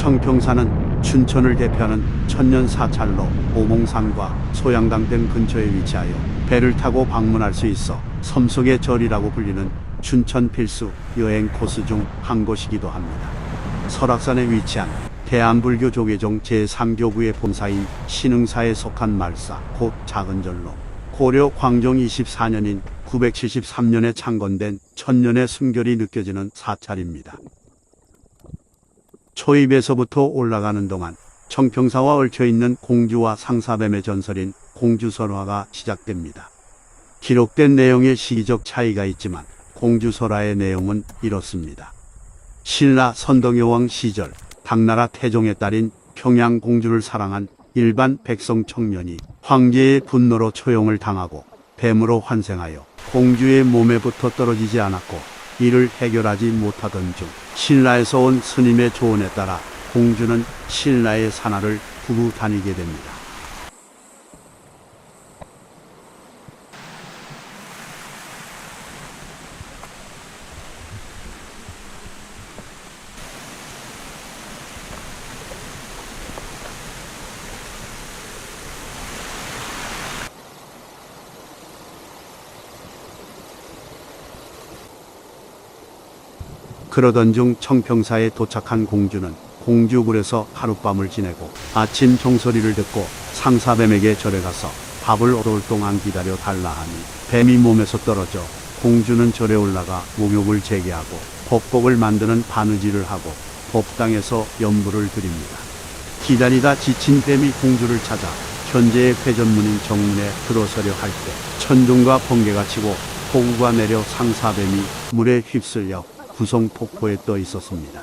청평사는 춘천을 대표하는 천년 사찰로 오봉산과 소양당 등 근처에 위치하여 배를 타고 방문할 수 있어 섬속의 절이라고 불리는 춘천 필수 여행 코스 중 한 곳이기도 합니다. 설악산에 위치한 대한불교 조계종 제3교구의 본사인 신흥사에 속한 말사 곧 작은 절로 고려 광종 24년인 973년에 창건된 천년의 숨결이 느껴지는 사찰입니다. 초입에서부터 올라가는 동안 청평사와 얽혀 있는 공주와 상사뱀의 전설인 공주설화가 시작됩니다. 기록된 내용의 시기적 차이가 있지만 공주설화의 내용은 이렇습니다. 신라 선덕여왕 시절 당나라 태종의 딸인 평양 공주를 사랑한 일반 백성 청년이 황제의 분노로 초용을 당하고 뱀으로 환생하여 공주의 몸에 붙어 떨어지지 않았고 이를 해결하지 못하던 중 신라에서 온 스님의 조언에 따라 공주는 신라의 산하를 두고 다니게 됩니다. 그러던 중 청평사에 도착한 공주는 공주굴에서 하룻밤을 지내고 아침 종소리를 듣고 상사뱀에게 절에 가서 밥을 얻을 동안 기다려 달라 하니 뱀이 몸에서 떨어져 공주는 절에 올라가 목욕을 재개하고 법복을 만드는 바느질을 하고 법당에서 연부를 드립니다. 기다리다 지친 뱀이 공주를 찾아 현재의 회전문인 정문에 들어서려 할 때 천둥과 번개가 치고 폭우가 내려 상사뱀이 물에 휩쓸려 구성 폭포에 떠 있었습니다.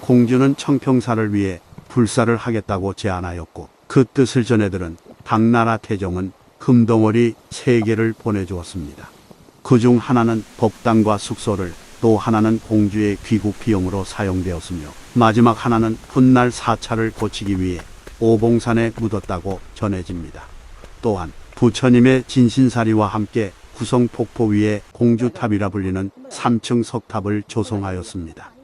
공주는 청평사를 위해 불사를 하겠다고 제안하였고 그 뜻을 전해들은 당나라 태종은 금덩어리 세 개를 보내주었습니다. 그 중 하나는 법당과 숙소를 또 하나는 공주의 귀국 비용으로 사용되었으며 마지막 하나는 훗날 사찰을 고치기 위해 오봉산에 묻었다고 전해집니다. 또한 부처님의 진신사리와 함께 구성 폭포 위에 공주탑이라 불리는 3층 석탑을 조성하였습니다.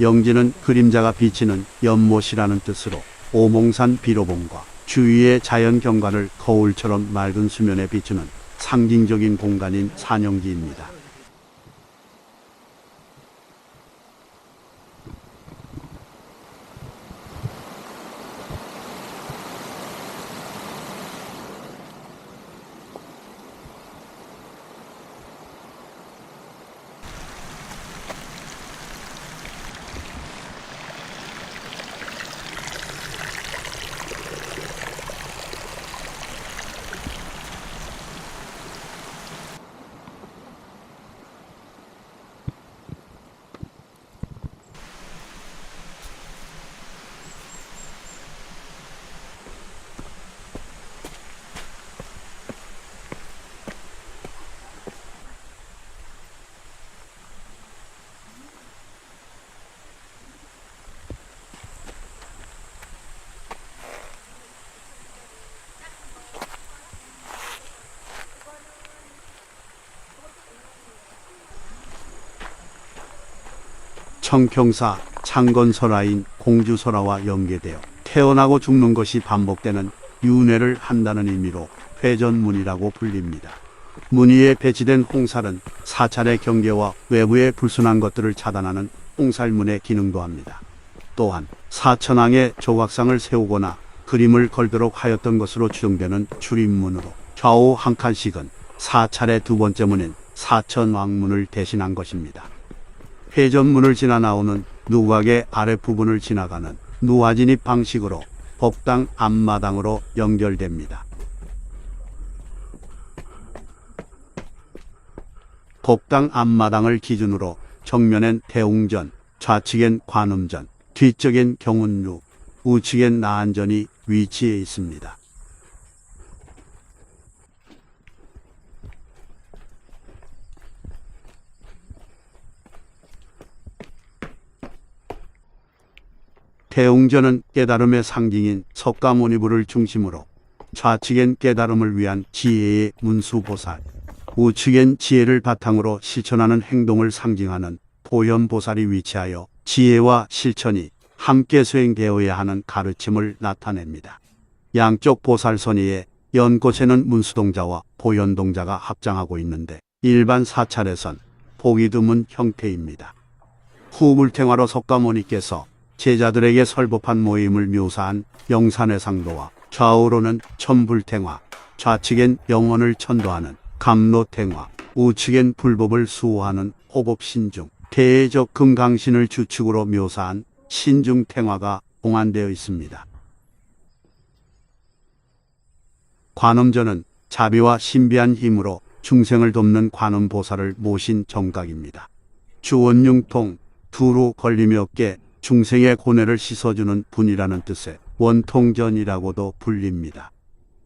영지는 그림자가 비치는 연못이라는 뜻으로 오몽산 비로봉과 주위의 자연 경관을 거울처럼 맑은 수면에 비추는 상징적인 공간인 산영지입니다. 청평사 창건설화인 공주설화와 연계되어 태어나고 죽는 것이 반복되는 윤회를 한다는 의미로 회전문이라고 불립니다. 문의에 배치된 홍살은 사찰의 경계와 외부의 불순한 것들을 차단하는 홍살문의 기능도 합니다. 또한 사천왕의 조각상을 세우거나 그림을 걸도록 하였던 것으로 추정되는 출입문으로 좌우 한 칸씩은 사찰의 두 번째 문인 사천왕문을 대신한 것입니다. 회전문을 지나 나오는 누각의 아랫부분을 지나가는 누화 진입 방식으로 법당 앞마당으로 연결됩니다. 법당 앞마당을 기준으로 정면엔 대웅전, 좌측엔 관음전, 뒤쪽엔 경운루, 우측엔 나안전이 위치해 있습니다. 대웅전은 깨달음의 상징인 석가모니부를 중심으로 좌측엔 깨달음을 위한 지혜의 문수보살, 우측엔 지혜를 바탕으로 실천하는 행동을 상징하는 보현보살이 위치하여 지혜와 실천이 함께 수행되어야 하는 가르침을 나타냅니다. 양쪽 보살선위에 연꽃에는 문수동자와 보현동자가 합장하고 있는데 일반 사찰에선 보기 드문 형태입니다. 후불탱화로 석가모니께서 제자들에게 설법한 모임을 묘사한 영산의 상도와 좌우로는 천불탱화, 좌측엔 영원을 천도하는 감로탱화, 우측엔 불법을 수호하는 호법신중, 대적 금강신을 주축으로 묘사한 신중탱화가 봉안되어 있습니다. 관음전은 자비와 신비한 힘으로 중생을 돕는 관음보살을 모신 정각입니다. 주원융통, 두루 걸림이 없게 중생의 고뇌를 씻어주는 분이라는 뜻의 원통전이라고도 불립니다.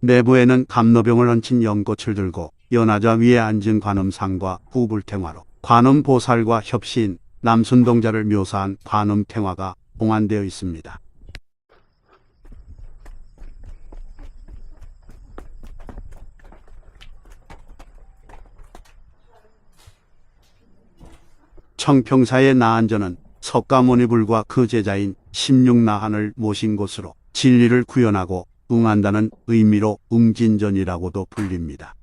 내부에는 감로병을 얹힌 연꽃을 들고 연하자 위에 앉은 관음상과 후불탱화로 관음보살과 협시인 남순동자를 묘사한 관음탱화가 봉안되어 있습니다. 청평사의 나안전은 석가모니불과 그 제자인 십육나한을 모신 곳으로 진리를 구현하고 응한다는 의미로 응진전이라고도 불립니다.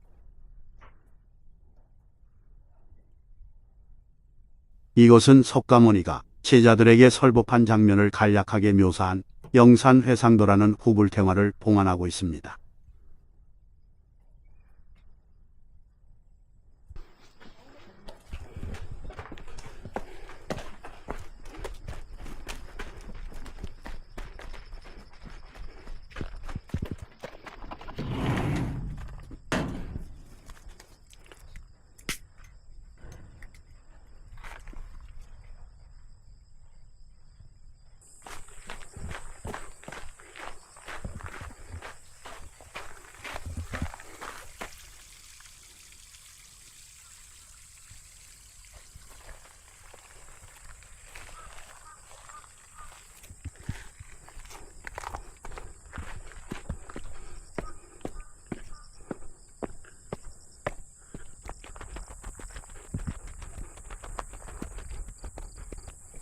이곳은 석가모니가 제자들에게 설법한 장면을 간략하게 묘사한 영산회상도라는 후불탱화를 봉안하고 있습니다.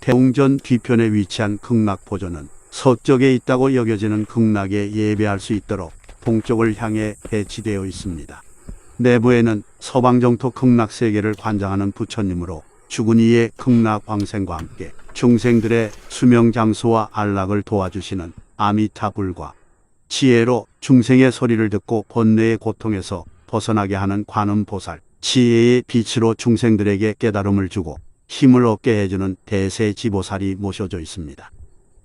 대웅전 뒤편에 위치한 극락포조는 서쪽에 있다고 여겨지는 극락에 예배할 수 있도록 동쪽을 향해 배치되어 있습니다. 내부에는 서방정토 극락 세계를 관장하는 부처님으로 죽은 이의 극락 광생과 함께 중생들의 수명 장수와 안락을 도와주시는 아미타불과 지혜로 중생의 소리를 듣고 번뇌의 고통에서 벗어나게 하는 관음보살, 지혜의 빛으로 중생들에게 깨달음을 주고 힘을 얻게 해주는 대세지보살이 모셔져 있습니다.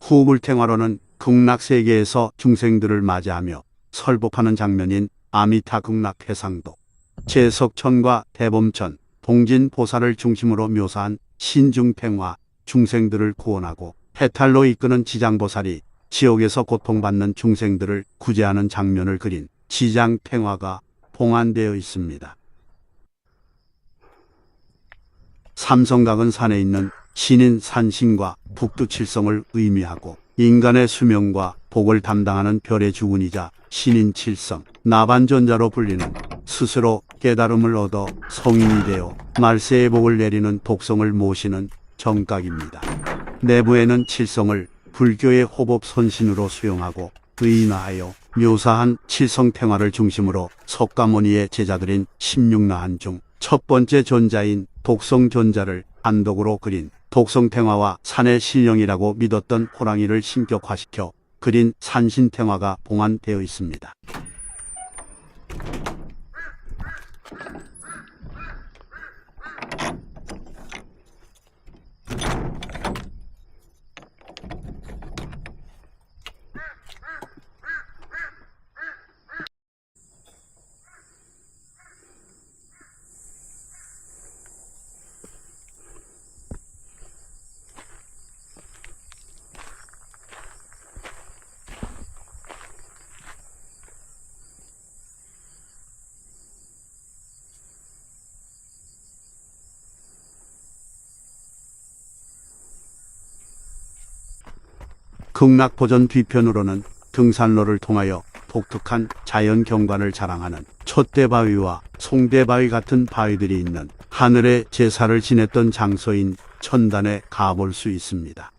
후불탱화로는 극락세계에서 중생들을 맞이하며 설법하는 장면인 아미타 극락해상도, 제석천과 대범천, 동진보살을 중심으로 묘사한 신중탱화, 중생들을 구원하고 해탈로 이끄는 지장보살이 지옥에서 고통받는 중생들을 구제하는 장면을 그린 지장탱화가 봉안되어 있습니다. 삼성각은 산에 있는 신인 산신과 북두칠성을 의미하고 인간의 수명과 복을 담당하는 별의 주군이자 신인 칠성, 나반존자로 불리는 스스로 깨달음을 얻어 성인이 되어 말세의 복을 내리는 독성을 모시는 정각입니다. 내부에는 칠성을 불교의 호법 선신으로 수용하고 의인화하여 묘사한 칠성탱화를 중심으로 석가모니의 제자들인 16나한 중 첫 번째 존자인 독성존자를 안독으로 그린 독성탱화와 산의 신령이라고 믿었던 호랑이를 신격화시켜 그린 산신탱화가 봉안되어 있습니다. 극락포전 뒤편으로는 등산로를 통하여 독특한 자연 경관을 자랑하는 촛대바위와 송대바위 같은 바위들이 있는 하늘의 제사를 지냈던 장소인 천단에 가볼 수 있습니다.